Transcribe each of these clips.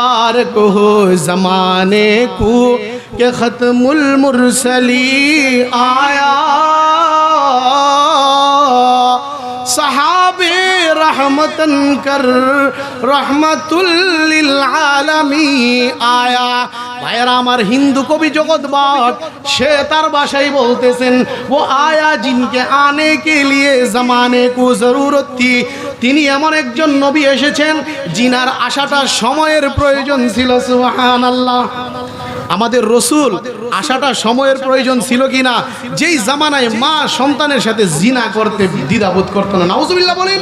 مبارک ہو زمانے کو کہ ختم المرسلی آیا۔ صحاب رحمتن کر رحمت للعالمی آیا۔ ভাইয়েরা আমার হিন্দু কবি জগৎ বাগ সে তার বাসায় বলতেছেন, ও আয়া জিনকে আনে কে লিয়ে জমানে কু জরুরত? থি তিনি এমন একজন নবী এসেছেন, জিনার আশাটা সময়ের প্রয়োজন ছিল সুহান আল্লাহ আমাদের রসুল আশাটা সময়ের প্রয়োজন ছিল কি না যেই জামানায় মা সন্তানের সাথে জিনা করতে, দ্বিধাবোধ করতো না। নাউজুবিল্লাহ বলেন,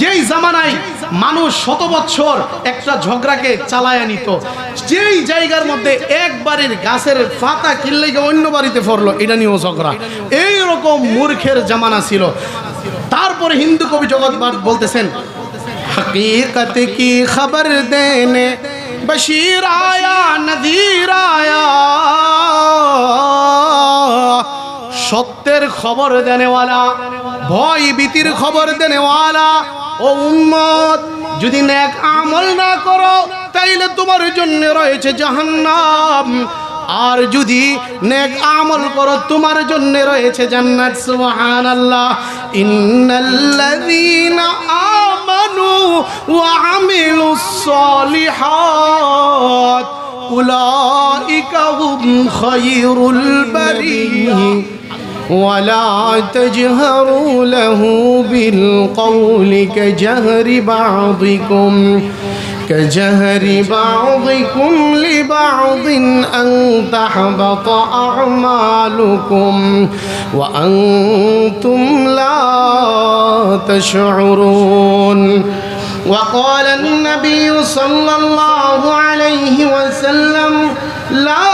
যেই জামানায় মানুষ শত বছর একটা ঝগড়াকে চালায় নিত। যেই জায়গার মধ্যে একবারের গাছের পাতা কিনলে অন্য বাড়িতে ফরলো এটা নিয়েও ঝগড়া। এইরকম মূর্খের জামানা ছিল। তারপরে হিন্দু কবি জগৎ বলতেছেন, হকীকত কি খবর দেনে? বশির আয়া, নদীর আয়া। সত্যের খবর দেনেওয়ালা, ভয় ভীতির খবর দেনেওয়ালা ও উম্মত, যদি নেক আমল না করো, তাইলে তোমার জন্য রয়েছে জাহান্নাম। আর যদি নেক আমল করো, তোমার জন্য রয়েছে জান্নাত। সুবহানাল্লাহ। ইন্নাল্লাযীনা আমানু ওয়া আমিলুস সালিহাত। উলাইকা হুম খায়রুল বারিয়্যা ولا تجهروا له بالقول كجهر بعضكم كجهر بعضكم لبعض أن تحبط أعمالكم وأنتم لا تشعرون. وقال النبي صلى الله عليه وسلم لا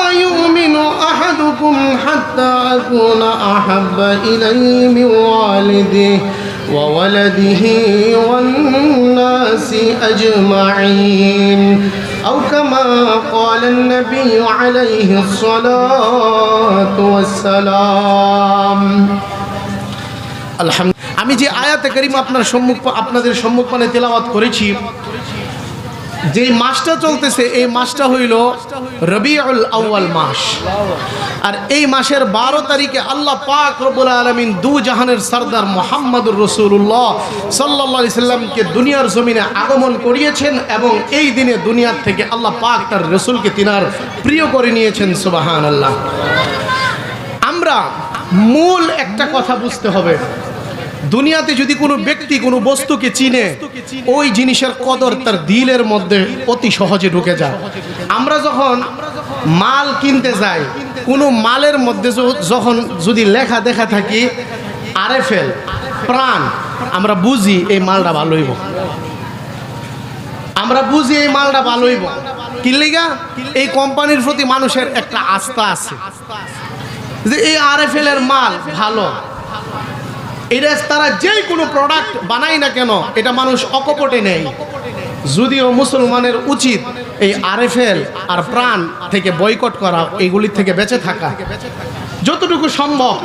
أحدكم حتى أكون أحب إليه من والده وولده والناس أجمعين أو كما قال النبي عليه الصلاة والسلام الحمد আমি যে আয়াতে করিম আপনার সম্মুখ আপনাদের সম্মুখপানে তেলাওয়াত করেছি যে মাসটা চলতেছে, এই মাসটা হইল রবিউল আউয়াল মাস। আর এই মাসের বারো তারিখে আল্লাহ পাক রবুল আলমিন দু জাহানের সর্দার মোহাম্মদুর রসুল্লাহ সাল্লা সাল্লামকে দুনিয়ার জমিনে আগমন করিয়েছেন এবং এই দিনে দুনিয়ার থেকে আল্লাহ পাক তার রসুলকে তিনার প্রিয় করে নিয়েছেন সুবাহান আল্লাহ আমরা মূল একটা কথা বুঝতে হবে। দুনিয়াতে যদি কোনো ব্যক্তি কোনো বস্তুকে চিনে, ওই জিনিসের কদর তার দিলের মধ্যে অতি সহজে ঢুকে যায়। আমরা যখন মাল কিনতে যাই, কোনো মালের মধ্যে যখন যদি লেখা দেখা থাকি, আরএফএল, প্রাণ, আমরা বুঝি এই মালটা ভালো হইব। আমরা বুঝি এই মালটা ভালো হইব। কিনলিগা এই কোম্পানির প্রতি মানুষের একটা আস্থা আছে। যে এই আরএফএল এর মাল ভালো। এটা তারা যে কোনো প্রোডাক্ট বানাই না কেন, এটা মানুষ অকপটে নেয়। যদিও মুসলমানের উচিত এই আরএফএল আর প্রাণ থেকে বয়কট করা, এইগুলি থেকে বেঁচে থাকা। যতটুকু সম্ভব।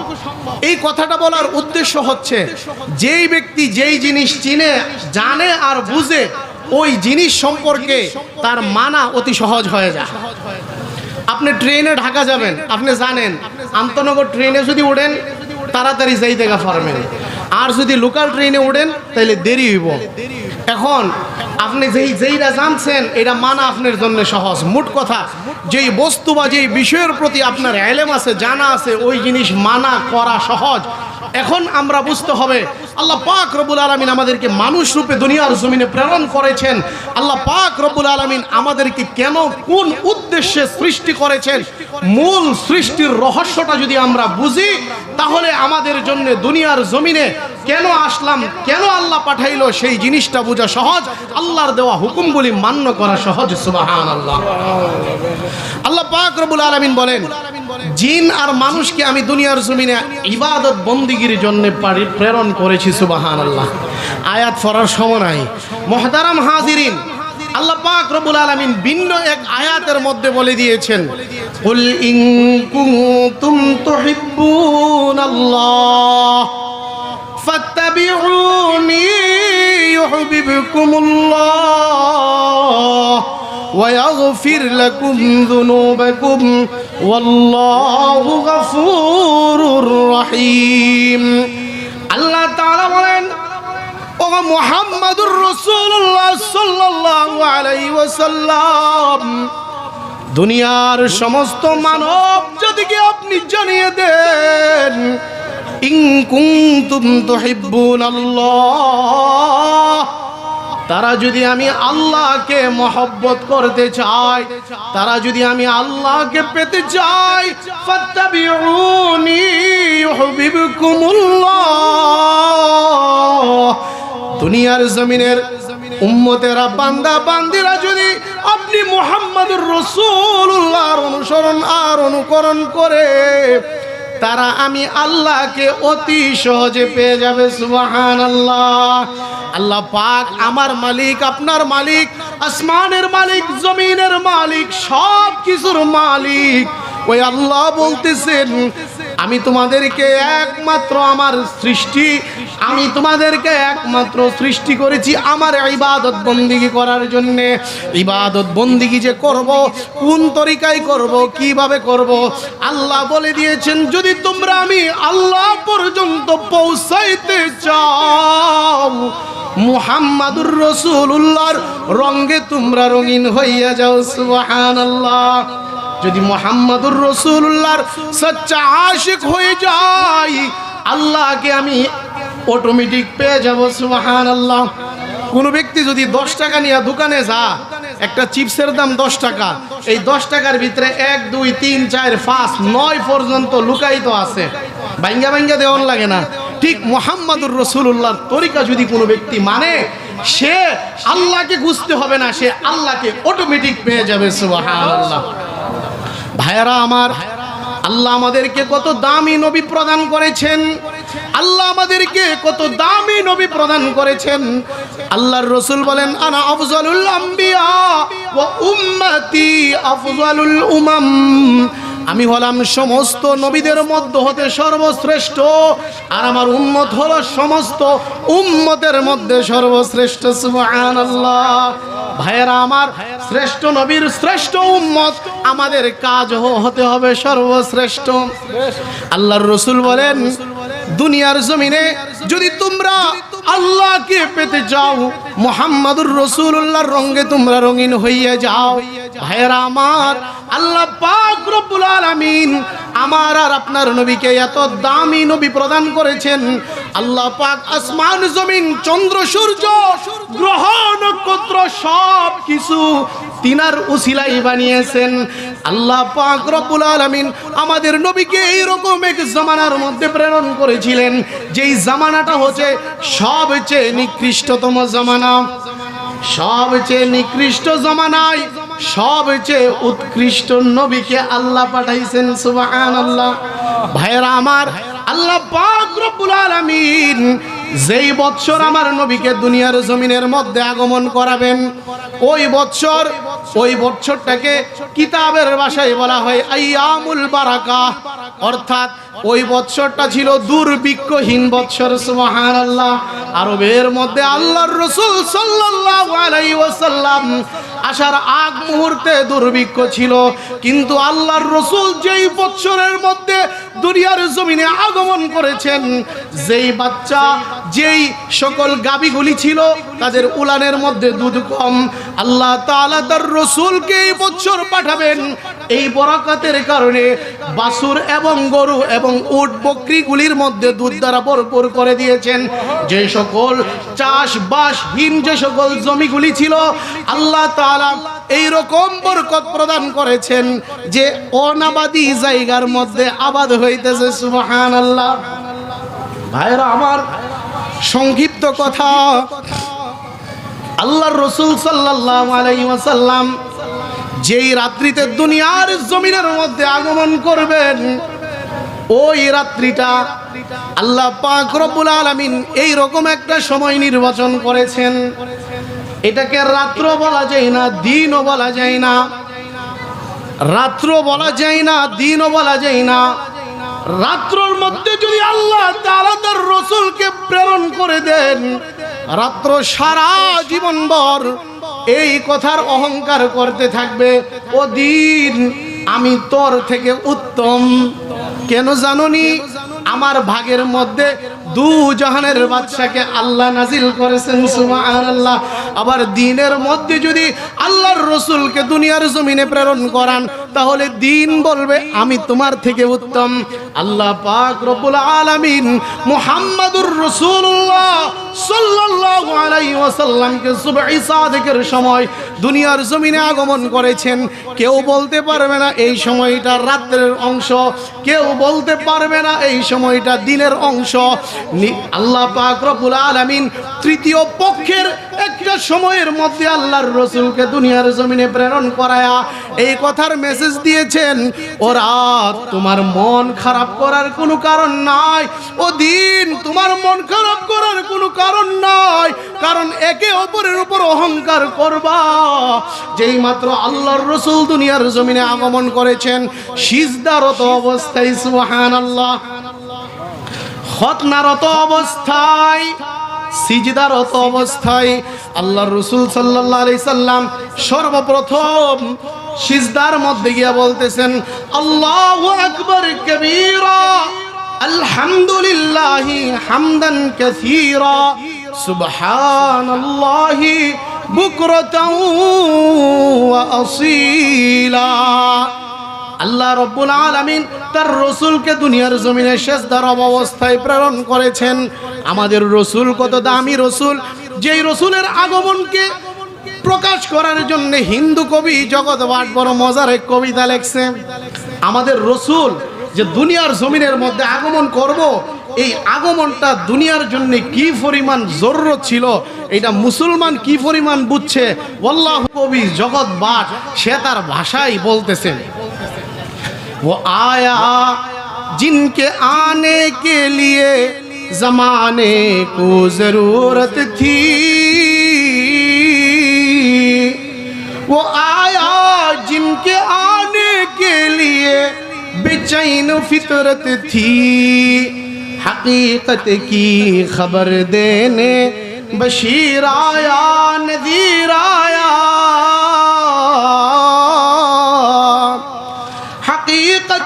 এই কথাটা বলার উদ্দেশ্য হচ্ছে, যেই ব্যক্তি যেই জিনিস চিনে, জানে আর বুঝে, ওই জিনিস সম্পর্কে তার মানা অতি সহজ হয়ে যায়। আপনি ট্রেনে ঢাকা যাবেন, আপনি জানেন, আন্তনগর ট্রেনে যদি উঠেন তাড়াতাড়ি যাই দেখা পারবেন আর যদি লোকাল ট্রেনে ওঠেন তাহলে দেরি হইব। এখন আপনি যেই যেইটা জানছেন এটা মানা আপনার জন্য সহজ। মোট কথা, যেই বস্তু বা যেই বিষয়ের প্রতি আপনার অ্যালেম আছে, জানা আছে, ওই জিনিস মানা করা সহজ। এখন আমরা বুঝতে হবে, আল্লাহ পাক রব্বুল আলমিন আমাদেরকে মানুষ রূপে দুনিয়ার জমিনে প্রেরণ করেছেন। আল্লাহ পাক রব্বুল আলমিন আমাদেরকে কেন কোন উদ্দেশ্যে সৃষ্টি করেছেন? মূল সৃষ্টির রহস্যটা যদি আমরা বুঝি, তাহলে আমাদের জন্য দুনিয়ার জমিনে কেন আসলাম, কেন আল্লাহ পাঠাইলো, সেই জিনিসটা বোঝা সহজ। আল্লাহর দেওয়া হুকুম হুকুমগুলি মান্য করা সহজ সুবাহান আল্লাহ আল্লাহ পাক রবুল আলমিন বলেন, জিন আর মানুষকে আমি দুনিয়ার জমিনে ইবাদত বন্দিগির জন্য প্রেরণ করেছি সুবাহান আল্লাহ আয়াত ফরার সময় নাই। মহতারাম হাজিরিন, আল্লাহ পাক রব্বুল আলামিন ভিন্ন এক আয়াতের মধ্যে বলে দিয়েছেন ইউহিব্বুকুমুল্লাহ। ويغفر لكم ذنوبكم والله غفور رحيم আল্লাহ তাআলা বলেন ও মুহাম্মাদুর রাসূলুল্লাহ সাল্লাল্লাহু আলাইহি ওয়াসাল্লাম দুনিয়ার সমস্ত মানব জাতিকে আপনি জানিয়ে দেন ইন কুনতুম তুহিব্বুনাল্লাহ তারা যদি আমি আল্লাহকে মহব্বত করতে চাই, তারা যদি আমি আল্লাহকে পেতে চাই দুনিয়ার জমিনের উম্মতেরা, বান্দা, বান্দিরা যদি আপনি মুহাম্মদুর রসুল্লাহর অনুসরণ আর অনুকরণ করে তারা আমি আল্লাহকে অতি সহজে পেয়ে যাবে সুবাহান আল্লাহ আল্লাহ পাক আমার মালিক, আপনার মালিক, আসমানের মালিক, জমিনের মালিক সব কিছুর মালিক। ওই আল্লাহ বলতেছেন আমি তোমাদেরকে একমাত্র আমার সৃষ্টি, আমি তোমাদেরকে একমাত্র সৃষ্টি করেছি আমার ইবাদত বন্দিগি করার জন্য। ইবাদত বন্দিগি যে করব, কোন তরিকায় করব, কীভাবে করব, আল্লাহ বলে দিয়েছেন, যদি তোমরা আমি আল্লাহ পর্যন্ত পৌঁছাইতে চাও, মুহাম্মাদুর রসুল্লাহর রঙ্গে তোমরা রঙিন হইয়া যাও, সুবহানাল্লাহ। যদি মোহাম্মদুর রসুল্লাহর সচ্চা আশিক হয়ে যাই আল্লাহকে আমি অটোমেটিক পেয়ে যাব সুবাহান আল্লাহ কোনো ব্যক্তি যদি দশ টাকা নিয়ে দোকানে যা একটা চিপসের দাম দশ টাকা, এই দশ টাকার ভিতরে এক, দুই, তিন, চার, পাঁচ, নয় পর্যন্ত লুকায়িত আছে। বাইঙ্গা বাইঙ্গা দেওয়ান লাগে না। ঠিক মোহাম্মদুর রসুল্লাহর তরিকা যদি কোনো ব্যক্তি মানে সে আল্লাহকে বুঝতে হবে না, সে আল্লাহকে অটোমেটিক পেয়ে যাবে সুবাহান আল্লাহ ভাইয়ারা আমার, আল্লাহ আমাদেরকে কত দামি নবী প্রদান করেছেন। আল্লাহ আমাদেরকে কত দামি নবী প্রদান করেছেন। আল্লাহর রসুল বলেন, আনা আফজালুল আম্বিয়া ও উম্মতি আফজালুল উমাম। আমি হলাম সমস্ত নবীদের মধ্য হতে সর্বশ্রেষ্ঠ, আর আমার উম্মত হলো সমস্ত উম্মতের মধ্যে সর্বশ্রেষ্ঠ, সুবহানাল্লাহ। ভাইয়েরা, আমার শ্রেষ্ঠ নবীর শ্রেষ্ঠ উম্মত, আমাদের কাজ হতে হবে সর্বশ্রেষ্ঠ। আল্লাহর রসুল বলেন, দুনিয়ার জমিনে যদি তোমরা আল্লাহকে পেতে যাও মোহাম্মদুর রসুল্লাহর রঙ্গে তোমরা রঙিন হইয়া যাও। ভাইয়েরা আমার, আল্লাহ পাক রব্বুল আলামিন আমার আর আপনার নবীকে এত দামি নবী প্রদান করেছেন আল্লাহ পাক আসমান, জমিন, চন্দ্র, সূর্য গ্রহ নক্ষত্র, সব কিছু তিনার উসিলাই বানিয়েছেন। আল্লাহ পাক রব্বুল আলামিন আমাদের নবীকে এইরকম এক জামানার মধ্যে প্রেরণ করেছিলেন, যেই জামানাটা হচ্ছে সবচেয়ে নিকৃষ্টতম জামানা। সবচেয়ে নিকৃষ্ট জমানায় সবচেয়ে উৎকৃষ্ট নবীকে আল্লাহ পাঠাইছেন, সুবহানাল্লাহ। ভাইয়েরা আমার আল্লাহ পাক রব্বুল আলামিন যেই বৎসর আমার নবীকে দুনিয়ার জমিনের মধ্যে আগমন করাবেন, ওই বৎসর, ওই বৎসরটাকে কিতাবের ভাষায় বলা হয় আইয়ামুল বারাকা অর্থাৎ ওই বৎসরটা ছিল দুর্ভিক্ষহীন বৎসর, সুবহানাল্লাহ। আরবের মধ্যে আল্লাহর রসুল ওয়াসাল্লাম আসার আগ মুহূর্তে দুর্ভিক্ষ ছিল। কিন্তু আল্লাহর রসুল যেই বৎসরের মধ্যে দুনিয়ার জমিনে আগমন করেছেন, যেই বাচ্চা, যেই সকল গাবিগুলি ছিল, তাদের উলানের মধ্যে দুধ কম। আল্লাহ তাআলা তার রসুলকে এই বৎসর পাঠাবেন। এই বরাকাতের কারণে বাসুর এবং গরু এবং উট বকরিগুলির মধ্যে দুধ দ্বারা ভরপুর করে দিয়েছেন। যে সকল চাষবাসহীন যে সকল জমিগুলি ছিল, আল্লাহ তাআলা এই রকম বরকত প্রদান করেছেন যে অনাবাদি জায়গার মধ্যে আবাদ হইতেছে, সুবহানাল্লাহ। ভাইরা, আমার সংক্ষিপ্ত কথা। আল্লাহর রসুল সাল্লাল্লাহু আলাইহি ওয়াসাল্লাম যেই রাত্রিতে দুনিয়ার জমিনের মধ্যে আগমন করবেন ওই রাত্রিটা আল্লাহ পাক রব্বুল আলামিন এই রকম একটা সময় নির্বাচন করেছেন। এটাকে রাত্র বলা যায় না, দিনও বলা যায় না। রাত্র বলা যায় না, দিনও বলা যায় না। রাত্রর মধ্যে যদি আল্লাহ তাআলা তার রসুলকে প্রেরণ করে দেন, রাত্র সারা জীবনভর এই কথার অহংকার করতে থাকবে, ও দিন আমি তোর থেকে উত্তম। কেন জানুনি? আমার ভাগের মধ্যে দু জাহানের বাদশাকে আল্লাহ নাজিল করেছেন, সুবহানাল্লাহ। আবার দিনের মধ্যে যদি আল্লাহর রসুলকে দুনিয়ার জমিনে প্রেরণ করান তাহলে দিন বলবে, আমি তোমার থেকে উত্তম। আল্লাহ পাক রব্বুল আলামিন মুহাম্মাদুর রাসূলুল্লাহ সাল্লাল্লাহু আলাইহি ওয়াসাল্লামকে সুবহি সাদিকের সময় দুনিয়ার জমিনে আগমন করেছেন। কেউ বলতে পারবে না এই সময়টা রাত্রের অংশ, কেউ বলতে পারবে না এই সময়টা দিনের অংশ। আল্লাহ পাক রব্বুল আলামিন তৃতীয় পক্ষের একটা সময়ের মধ্যে আল্লাহর রসুলকে দুনিয়ার জমিনে প্রেরণ করায়া এই কথার মেসেজ দিয়েছেন, ওরা তোমার মন খারাপ করার কোনো কারণ নাই, ও দিন তোমার মন খারাপ করার কোনো কারণ নাই, কারণ একে অপরের উপর অহংকার করবা। যেই মাত্র আল্লাহর রসুল দুনিয়ার জমিনে আগমন করেছেন, সিজদারত অবস্থায় সুহান আল্লাহ খতনারত অবস্থায় সিজদারত অবস্থায় আল্লাহ রসুল সাল্লাহ আলি সাল্লাম সর্বপ্রথম সিজদার মধ্যে গিয়া বলতেছেন, আল্লাহ আকবর কবীরা, আলহামদুলিল্লাহ হামদান কাসীরা, সুবহানাল্লাহি বুকরাতাও ওয়া আসীলা। আল্লাহ রব্বুল আলামিন তার রসুলকে দুনিয়ার জমিনে শেষদার অবস্থায় প্রেরণ করেছেন। আমাদের রসুল কত দামি রসুল। যেই রসুলের আগমনকে প্রকাশ করার জন্য হিন্দু কবি জগৎ বাট বড় মজার এক কবিতা লেখছে। আমাদের রসুল যে দুনিয়ার জমিনের মধ্যে আগমন করব, এই আগমনটা দুনিয়ার জন্য কি পরিমাণ জরুরত ছিল, এটা মুসলমান কি পরিমাণ বুঝছে? ওয়াল্লাহ কবি জগৎ বাট সে তার ভাষায় বলতেছেন وہ آیا جن کے آنے کے لیے زمانے کو ضرورت تھی۔ وہ آیا جن کے آنے کے لیے بے چین فطرت تھی۔ حقیقت کی خبر دینے بشیر آیا، نذیر آیا۔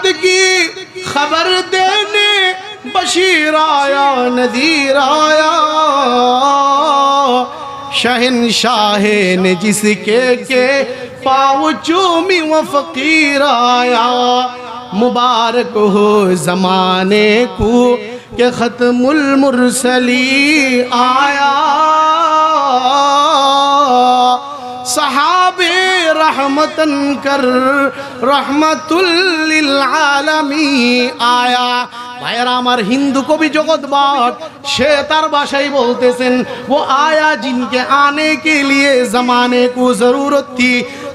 درد کی خبر دینے بشیر آیا، نذیر آیا۔ شہنشاہ نے جس کے کے پاؤ چومی و فقیر آیا۔ مبارک ہو زمانے کو کہ ختم المرسلی آیا۔ صحابے রহমতন কর রহমতুল্লিল আয়া, ভাইয়ারা, আমার হিন্দু কবি জগৎ বাট সে তার বাসায় বলতেছেন, ও আয়া জিনকে আনে কে লিয়ে জমানে কু জরুরত?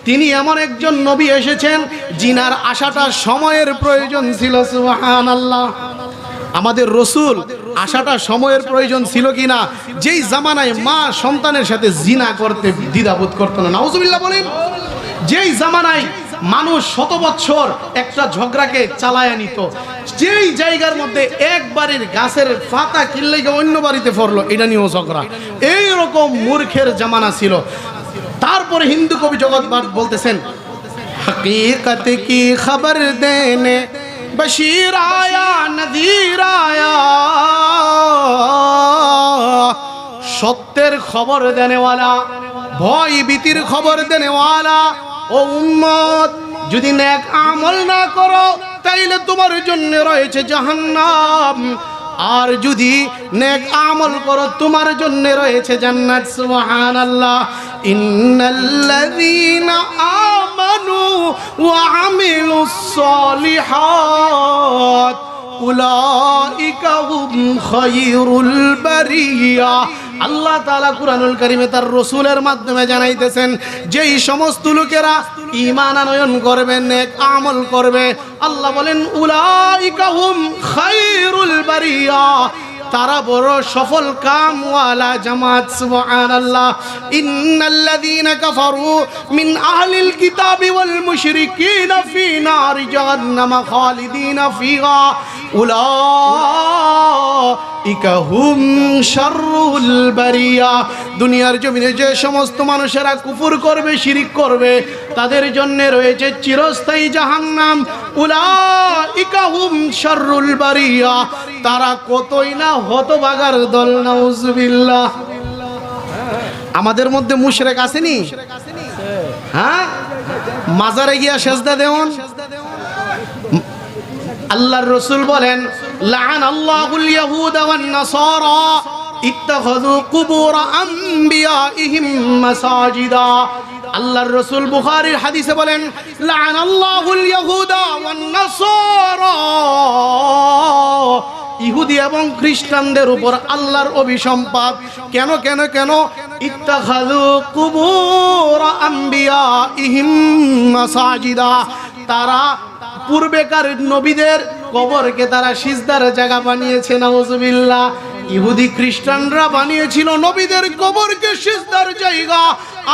তিনি এমন একজন নবী এসেছেন, জিনার আশাটা সময়ের প্রয়োজন ছিল সুবহান আল্লাহ আমাদের রসুল আসাটা সময়ের প্রয়োজন ছিল কি না যেই জামানায় মা সন্তানের সাথে জিনা করতে দ্বিধাবোধ করতো না। নাউজুবিল্লাহ বলেন, যেই জামানায় মানুষ শত বছর একটা ঝগড়াকে চালায় নিত, যেই জায়গার মধ্যে এক বাড়ির গাছের পাতা কিনলে অন্য বাড়িতে ফরলো, এটা নিয়েও ঝগড়া। এইরকম মূর্খের জামানা ছিল। তারপরে হিন্দু কবি জগৎ বলতেছেন, হকীকত কি খবর দেনে? بشیر آیا نذیر آیا সত্যের খবর দেনেওয়ালা, ভয় ভীতির খবর দেনেওয়ালা। ও উম্মত, যদি ন্যাক আমল না করো, তাইলে তোমার জন্য রয়েছে জাহান্নাম। আর যদি নেক আমল করো, তোমার জন্য রয়েছে জান্নাত। সুবহানাল্লাহ। ইন্নাল্লাযীনা আ ওয়া আমিলুস সলিহাত উলাইকা হুম খায়রুল বারিয়া আল্লাহ তাআলা কুরআনুল কারীমে তার রাসূলের মাধ্যমে জানাইতেছেন, যেই সমস্ত লোকেরা ঈমান আনয়ন করবে, নেক আমল করবে, আল্লাহ বলেন, উলাইকা হুম খায়রুল বারিয়া। তারা বড় সফল কামওয়ালা জামাত, সুবহানাল্লাহ। ইন্নাল্লাযীনা কাফারু মিন আহলিল কিতাবি ওয়াল মুশরিকিনা ফি নারি জাহান্নাম খালিদিনা ফিহা। উলাইকা হুম শাররুল বারিয়া। দুনিয়ার জমিনে যে সমস্ত মানুষেরা কুফর করবে, শিরিক করবে, তাদের জন্য রয়েছে চিরস্থায়ী জাহান্নাম। উলাইকা হুম শাররুল বারিয়া। তারা কতই না হতবাগার দল, নাউজুবিল্লাহ। আমাদের মধ্যে মুশরেক আসেনি? হ্যাঁ? মাজারে গিয়া সেজদা দেওন আল্লাহর রসুল বলেন, লাআন আল্লাহুল ইয়াহুদা ওয়ান নাসারা, ইত্তাখাযু কুবুর আম্বিয়াইহিম মাসাজিদা। আল্লাহর রসুল বুখারীর হাদিসে বলেন, লাআন আল্লাহুল ইয়াহুদা ওয়ান নাসারা। ইহুদি এবং খ্রিস্টানদের উপর আল্লাহর অভিসম্পাদ কেন কেন কেন? ইত্তাখাযু কুবুর আম্বিয়াইহিম মাসাজিদা। তারা পূর্বেকার নবীদের কবরকে তারা সিজদার জায়গা বানিয়েছে, নাউজুবিল্লাহ। ইহুদি খ্রিস্টানরা বানিয়েছিল নবীদের কবরকে সিজদার জায়গা।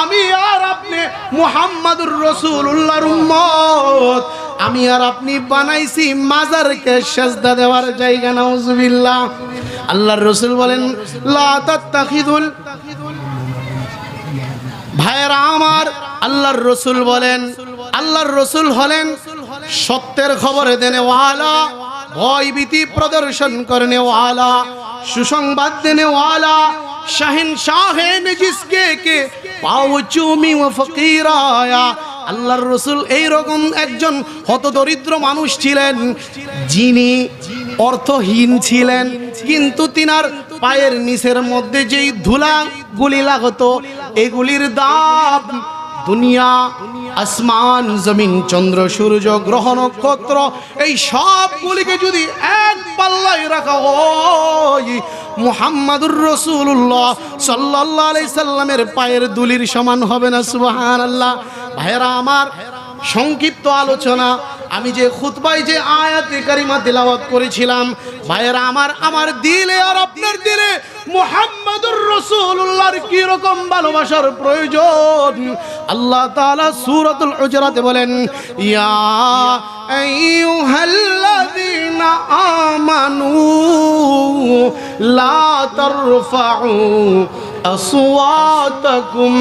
আমি আর আপনি মুহাম্মাদুর রাসূলুল্লাহর উম্মত। আমি আর আপনি বানাইছি মাজারকে সেজদা দেওয়ার জায়গা, নাউজুবিল্লাহ। আল্লাহর রসুল বলেন, লা তাত্তাখিদুল ভাইয়েরা আমার, আল্লাহর রসুল বলেন, আল্লাহর রসুল হলেন সত্যের খবরে দেনেওয়ালা ভয় ভীতি প্রদর্শন করনেওয়ালা সুসংবাদ দেনেওয়ালা শাহিন শাহেন জিসকে কে পাও চুমি ও ফকিরায়া। আল্লাহর রসুল এইরকম একজন হতদরিদ্র মানুষ ছিলেন, যিনি অর্থহীন ছিলেন, কিন্তু তিনার পায়ের নিচের মধ্যে যেই ধুলা গুলি লাগতো, এগুলির দাম দুনিয়া, আসমান, জমিন, চন্দ্র, সূর্য, গ্রহ, নক্ষত্র, এই সবগুলিকে যদি এক পাল্লায় রাখা হয়, মুহাম্মাদুর রসুল্লাহ সাল্লাহ আলি সাল্লামের পায়ের দুলির সমান হবে না সুবাহান আল্লাহ ভাইরা আমার সংক্ষিপ্ত আলোচনা আমি যে খুতবায় যে আয়াতে কারিমা তেলাওয়াত করেছিলাম, ভাইয়েরা আমার আমার দিলে আর আপনার দিলে মুহাম্মাদুর রাসূলুল্লাহর কি রকম ভালোবাসার প্রয়োজন? আল্লাহ তাআলা সূরাতুল হুজরাতে বলেন, ইয়া আইয়ুহাল্লাযীনা আমানু লা তারফাউ আসওয়াতাকুম।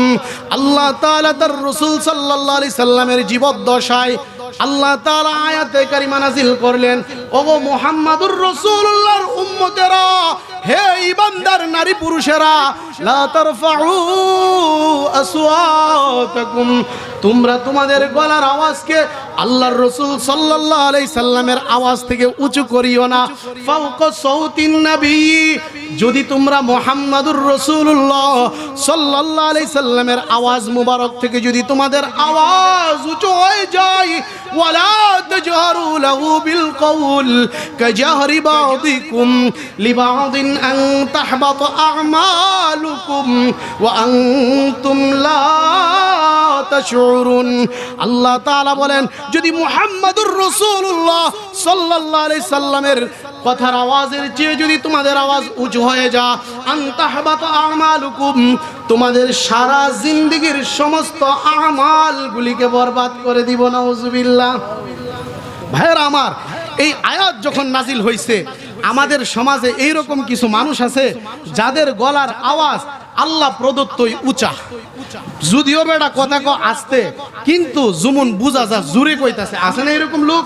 আল্লাহ তাআলা তার রাসূল সাল্লাল্লাহু আলাইহি সাল্লামের জীবদ্দশায় আল্লাহ তাআলা আয়াতে কারিমা নাজিল করলেন, ওগো মুহাম্মাদুর রাসূলুল্লাহর উম্মতেরা, হে ইমানদার নারী পুরুষেরা তোমরা তোমাদের গলার আওয়াজকে আল্লাহর রসুল সাল্লাল্লাহু আলাইহি সাল্লামের আওয়াজ থেকে উঁচু করিও না। সাউতিন নবী। যদি তোমরা মুহাম্মাদুর রাসূলুল্লাহ সাল্লাল্লাহু আলাইহি সাল্লামের আওয়াজ মুবারক থেকে যদি তোমাদের আওয়াজ উঁচু হয়ে যায়, ওয়ালা বিল কওল কাজহরি বাদিকুম লিবাদিন আন তাহবাত আ'মালুকুম ওয়া আনতুম লা তাশউরুন। আল্লাহ তাআলা বলেন যদি মুহাম্মাদুর রাসূলুল্লাহ সাল্লাল্লাহু আলাইহি সাল্লামের কথার আওয়াজের চেয়ে যদি তোমাদের আওয়াজ উঁচু হয়ে যা আন্তাহবাত আমালুকুম, তোমাদের সারা জিন্দিগির সমস্ত আমালগুলিকে বরবাদ করে দিব, নাউজুবিল্লাহ। ভাইয়েরা আমার, এই আয়াত যখন নাজিল হয়েছে আমাদের সমাজে এইরকম কিছু মানুষ আছে, যাদের গলার আওয়াজ আল্লাহ প্রদত্তই উঁচা। যদিও বেটা কথা ক আসতে, কিন্তু জুমুন বুঝা যা জুড়ে কইতাছে। আছে না এরকম লোক?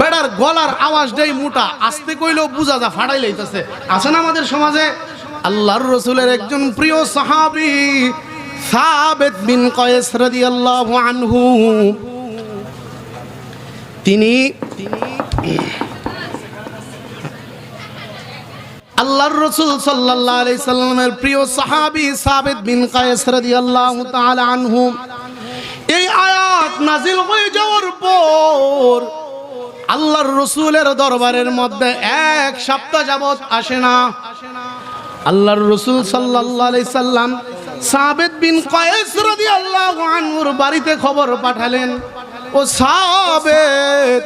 বেড়ার গলার আওয়াজ আওয়াজটাই মোটা, আসতে কইলেও বুঝা যা, ফাটাই লইতাছে। আছে না আমাদের সমাজে? আল্লাহর রসুলের একজন প্রিয় সাহাবি সাবেদ বিন কয়েস রাদিয়াল্লাহু আনহু। তিনি আল্লাহর রসুল সাল্লাল্লাহু আলাইহি সাল্লামের প্রিয় সাহাবি সাবেদ বিন কায়েস তাআলা আনহু। এই আয়াত নাজিল হয়ে যাওয়ার পর আল্লাহর রসুলের দরবারের মধ্যে এক সপ্তাহ যাবত আসে না। আল্লাহর রসুল সাল্লাল্লাহু আলাইহি সাল্লাম সাবেদ বিন কয়েস আল্লাহ আনহুর বাড়িতে খবর পাঠালেন। ও সাবেদ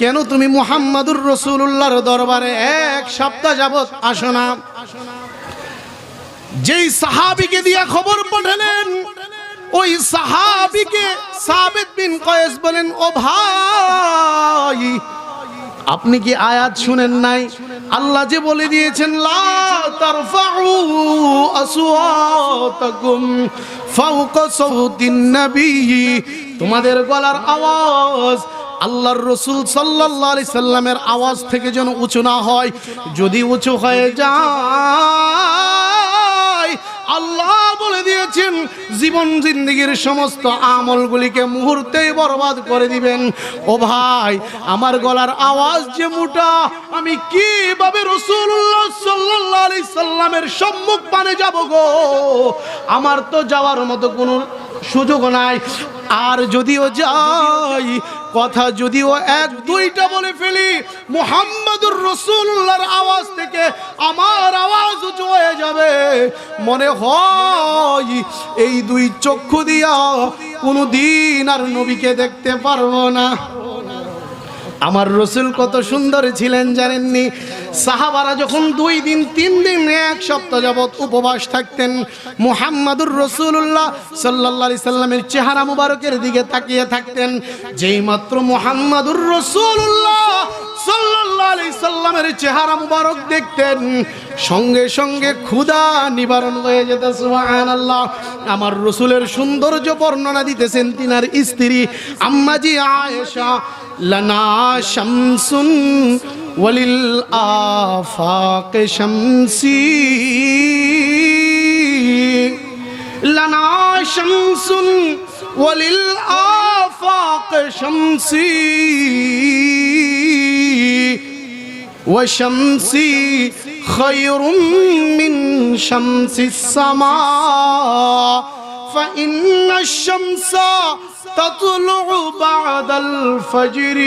কেন তুমি মুহাম্মাদুর রসুল্লাহর দরবারে এক সপ্তাহ যাবত আসো না? যেই সাহাবিকে দিয়া খবর পাঠালেন, ওই সাহাবিকে সাবেদ বিন কয়েস বলেন, ও ভাই, আপনি কি আয়াত শুনেন নাই? আল্লাহ যে বলে দিয়েছেন, লা তোমাদের গলার আওয়াজ আল্লাহর রসুল সাল্লাল্লাহু আলাইহি সাল্লামের আওয়াজ থেকে যেন উঁচু না হয়। যদি উঁচু হয়ে যায়, আল্লাহ বলে দিয়েছেন, জীবন জিন্দিগির সমস্ত আমলগুলিকে মুহূর্তেই বরবাদ করে দিবেন। ও ভাই, আমার গলার আওয়াজ যে মোটা, আমি কীভাবে রসুল্লাহ সাল্লাল্লাহু আলাইহি সাল্লামের সম্মুখ পানে যাব গো? আমার তো যাওয়ার মতো কোনো সুযোগ নাই। আর যদিও যাই কথা যদিও এক দুইটা বলে ফেলি মোহাম্মদুর রসুল্লার আওয়াজ থেকে আমার আওয়াজ উঁচু হয়ে যাবে। মনে হয় এই দুই চক্ষু দিয়া কোনো দিন আর নবীকে দেখতে পারব না। আমার রসুল কত সুন্দর ছিলেন জানেননি? সাহাবারা যখন দুই দিন, তিন দিন, এক সপ্তাহ যাবৎ উপবাস থাকতেন, মুহাম্মাদুর রসুল্লাহ সাল্লা সাল্লামের চেহারা মুবারকের দিকে তাকিয়ে থাকতেন যেই মাত্র মুহাম্মাদুর রসুল্লাহ সাল্লামের চেহারা মুবারক দেখতেন। সঙ্গে সঙ্গে ক্ষুদা নিবারণ হয়ে যেত সুহান আল্লাহ আমার রসুলের সৌন্দর্য বর্ণনা দিতেছেন তিনার স্ত্রী আম্মাজি আয়েশা, লানা শামসুন ওয়ালিল আফাক শামসি লানা শামসুন ওয়ালিল আফাক শামসি وشمسي خير من شمس السماء. فإن الشمس تطلع بعد الفجر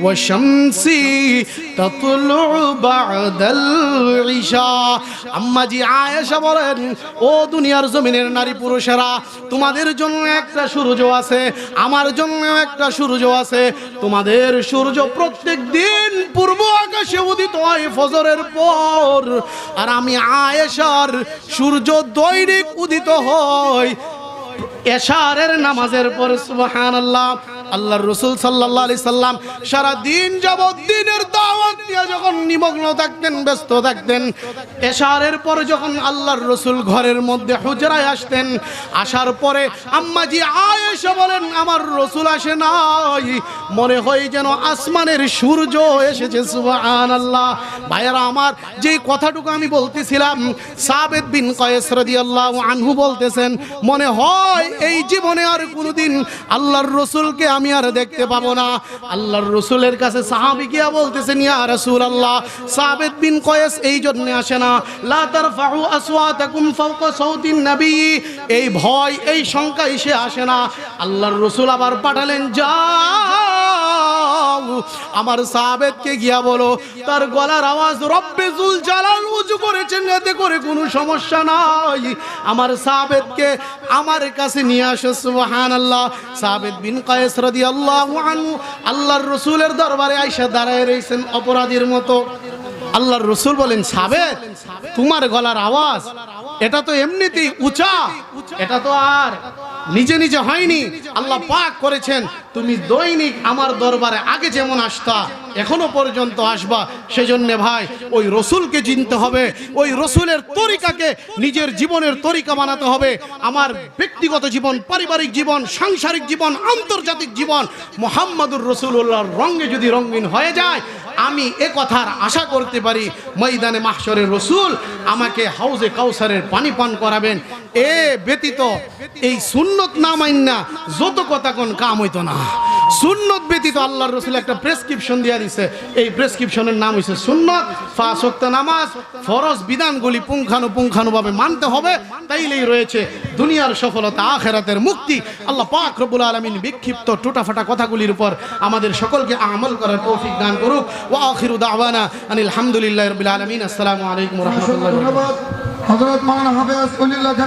وشمسي تطلع بعد العشاء আম্মা জি আয়েশা বলেন ও দুনিয়ার জমিনের নারী পুরুষেরা তোমাদের জন্য একটা সূর্য আছে আমার জন্য একটা সূর্য আছে তোমাদের সূর্য প্রত্যেক দিন পূর্ব আকাশে উদিত হয় ফজরের পর আর আমি আয়েশার সূর্য দৈনিক উদিত হয় এশারের নামাজের পর সুবহান আল্লাহ আল্লাহর রসুল সাল্লাহ আলি সাল্লাম সারা দিন যাবৎ দিনের দাওয়াত দিয়ে যখন নিমগ্ন থাকতেন, ব্যস্ত থাকতেন, এশারের পরে যখন আল্লাহর রসুল ঘরের মধ্যে হুজরায় আসতেন, আসার পরে আম্মাজি আয়েশা বলেন, আমার রসুল আসে নাই। মনে হয় যেন আসমানের সূর্য এসেছে সুবহান আল্লাহ ভাইয়েরা আমার, যেই কথাটুকু আমি বলতেছিলাম, সাবেদ বিন কয়েস আল্লাহ আনহু বলতেছেন, মনে হয় এই জীবনে আর কোনোদিন আল্লাহর রসুলকে আমি আর দেখতে পাবো না। আল্লাহর রসুলের কাছে সাহাবি গিয়া বলতেছেন, ইয়া রসুল আল্লাহ সাবেদ বিন কয়েস এই জন্য আসে না। লা তারফাউ আসওয়াতাকুম ফাওকা সাউতিন নবী। এই ভয়, এই শঙ্কা, এসে আসে না। আল্লাহর রসুল আবার পাঠালেন, যাও। আমার সাহাবেদকে গিয়া বলো, তার গলার আওয়াজ রব্বে জুল জালাল উঁচু করেছেন, এতে করে কোনো সমস্যা নাই। আমার সাহাবেদকে আমার কাছে নিয়ে আসে, সুবহানাল্লাহ। সাহাবেদ বিন কায়েস রাদিয়াল্লাহু আনহু, আল্লাহর রসুলের দরবারে আইসা দাঁড়ায় রয়েছেন অপরাধীর মতো। আল্লাহর রসুল বলেন সাবেদ তোমার গলার আওয়াজ, এটা তো এমনিতেই উঁচা, এটা তো আর নিজে নিজে হয়নি। আল্লাহ পাক করেছেন তুমি দৈনিক আমার দরবারে আগে যেমন আসতা, এখনও পর্যন্ত আসবা। সেজন্য ভাই, ওই রসুলকে চিনতে হবে। ওই রসুলের তরিকাকে, নিজের জীবনের তরিকা বানাতে হবে। আমার ব্যক্তিগত জীবন, পারিবারিক জীবন, সাংসারিক জীবন, আন্তর্জাতিক জীবন, মোহাম্মদুর রসুল্লাহর রঙে যদি রঙিন হয়ে যায়, আমি এ কথার আশা করতে পারি, ময়দানে মাহশরের রসুল আমাকে হাউজে কাউসারের পানি পান করাবেন। এ ব্যতীত এই সুন্নত না মাইন্না যত কথা কোন কাম হইতো না। সুন্নত ব্যতীত আল্লাহর রসুল একটা প্রেসক্রিপশন দিয়া দিছে। এই প্রেসক্রিপশনের নাম হইছে সুন্নত। ফাঁসক্ত নামাজ, ফরজ বিধানগুলি পুঙ্খানুপুঙ্খানুভাবে মানতে হবে, তাইলেই রয়েছে দুনিয়ার সফলতা, আখেরাতের মুক্তি। আল্লাহ পাক রব্বুল আলমিন বিক্ষিপ্ত টুটাফাটা কথাগুলির উপর আমাদের সকলকে আমল করার তৌফিক দান করুক। ও আখিরু দাওয়ানা আনিল হামদুলিল্লাহ রবিল আলমিন। আসসালামু আলাইকুম রহমতুল্লাহ